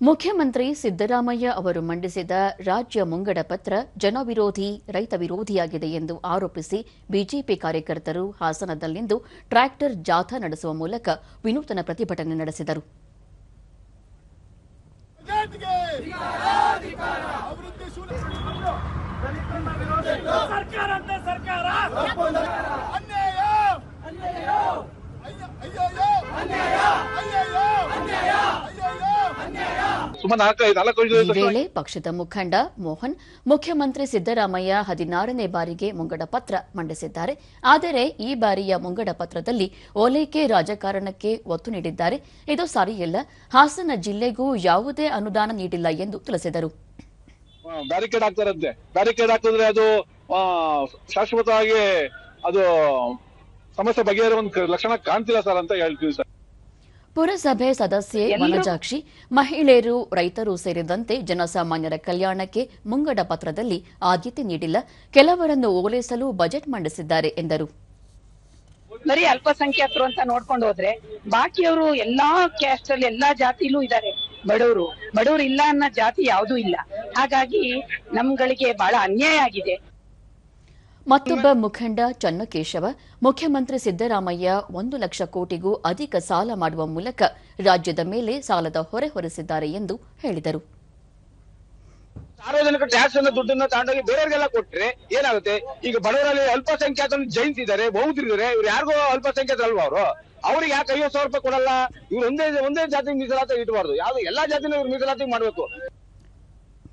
ಮುಖ್ಯಮಂತ್ರಿ ಸಿದ್ದರಾಮಯ್ಯ ಅವರು ಮಂಡಿಸಿದ ರಾಜ್ಯ ಮುಂಗಡ ಪತ್ರ ಜನವಿರೋಧಿ, ರೈತ ವಿರೋಧಿಯಾಗಿದೆ ಎಂದು ಆರೋಪಿಸಿ ಬಿಜೆಪಿ ಕಾರ್ಯಕರ್ತರು ಹಾಸನದಲ್ಲಿಂದು ಟ್ರ್ಯಾಕ್ಟರ್ ಜಾಥಾ ನಡೆಸುವ ಮೂಲಕ ವಿನೂತನ ಪ್ರತಿಭಟನೆ ನಡೆಸಿದರು. ಸರ್ಕಾರ ಈ ವೇಳೆ ಪಕ್ಷದ ಮುಖಂಡ ಮೋಹನ್ ಮುಖ್ಯಮಂತ್ರಿ ಸಿದ್ದರಾಮಯ್ಯ ಹದಿನಾರನೇ ಬಾರಿಗೆ ಮುಂಗಡ ಪತ್ರ ಮಂಡಿಸಿದ್ದಾರೆ. ಆದರೆ ಈ ಬಾರಿಯ ಮುಂಗಡ ಪತ್ರದಲ್ಲಿ ಓಲೈಕೆ ರಾಜಕಾರಣಕ್ಕೆ ಒತ್ತು ನೀಡಿದ್ದಾರೆ. ಇದು ಸರಿಯಿಲ್ಲ. ಹಾಸನ ಜಿಲ್ಲೆಗೂ ಯಾವುದೇ ಅನುದಾನ ನೀಡಿಲ್ಲ ಎಂದು ತಿಳಿಸಿದರು. ಬ್ಯಾರಿಕೇಡ್ ಹಾಕ್ತಾರಂತೆ. ಬ್ಯಾರಿಕೇಡ್ ಹಾಕಿದ್ರೆ ಅದು ಶಾಶ್ವತವಾಗಿ ಅದು ಸಮಸ್ಯೆ ಬಗೆಹರಿಯುವ ಒಂದು ಲಕ್ಷಣ ಕಾಣ್ತಿಲ್ಲ ಸರ್ ಅಂತ ಹೇಳ್ತೀವಿ ಸರ್. ಪುರಸಭೆ ಸದಸ್ಯೆ ಮನಜಾಕ್ಷಿ ಮಹಿಳೆಯರು ರೈತರು ಸೇರಿದಂತೆ ಜನಸಾಮಾನ್ಯರ ಕಲ್ಯಾಣಕ್ಕೆ ಮುಂಗಡ ಪತ್ರದಲ್ಲಿ ಆದ್ಯತೆ ನೀಡಿಲ್ಲ. ಕೆಲವರನ್ನು ಓಲೈಸಲು ಬಜೆಟ್ ಮಂಡಿಸಿದ್ದಾರೆ ಎಂದರು. ಬರೀ ಅಲ್ಪಸಂಖ್ಯಾತರು ಅಂತ ನೋಡ್ಕೊಂಡು ಹೋದ್ರೆ ಬಾಕಿಯವರು ಎಲ್ಲಾ ಕ್ಯಾಸ್ಟ್ ಅಲ್ಲಿ ಎಲ್ಲಾ ಜಾತಿಲೂ ಇದ್ದಾರೆ. ಬಡವರು. ಬಡವರು ಇಲ್ಲ ಅನ್ನೋ ಜಾತಿ ಯಾವುದೂ ಇಲ್ಲ. ಹಾಗಾಗಿ ನಮ್ಗಳಿಗೆ ಬಹಳ ಅನ್ಯಾಯ ಆಗಿದೆ. ಮತ್ತೊಬ್ಬ ಮುಖಂಡ ಚನ್ನಕೇಶವ, ಮುಖ್ಯಮಂತ್ರಿ ಸಿದ್ದರಾಮಯ್ಯ ಒಂದು ಲಕ್ಷ ಕೋಟಿಗೂ ಅಧಿಕ ಸಾಲ ಮಾಡುವ ಮೂಲಕ ರಾಜ್ಯದ ಮೇಲೆ ಸಾಲದ ಹೊರೆ ಹೊರಿಸಿದ್ದಾರೆ ಎಂದು ಹೇಳಿದರು. ಸಾರ್ವಜನಿಕ ಟ್ಯಾಕ್ಸ್ ಅನ್ನ ದುಡ್ಡನ್ನ ತಗೊಂಡೋಗಿ ಬೇರೆಯವರಿಗೆಲ್ಲ ಕೊಟ್ರೆ ಏನಾಗುತ್ತೆ? ಈಗ ಬಡವರಲ್ಲಿ ಅಲ್ಪಸಂಖ್ಯಾತರು ಜೈಂತಿದ್ದಾರೆ ಬೌದ್ಧರಿದ್ದಾರೆ ಇವ್ರು ಯಾರಿಗೂ ಅಲ್ಪಸಂಖ್ಯಾತರು ಅಲ್ವಾ ಅವರು? ಅವ್ರಿಗೆ ಯಾಕೆ ಐವತ್ತು ಸಾವಿರ ರೂಪಾಯಿ ಕೊಡಲ್ಲ? ಇವ್ರು ಒಂದೇ ಒಂದೇ ಜಾತಿ ಮೀಸಲಾತಿ ಇಡಬಾರ್ದು. ಯಾವ್ದು, ಎಲ್ಲಾ ಜಾತಿನೂ ಇವ್ರು ಮೀಸಲಾತಿ ಮಾಡ್ಬೇಕು.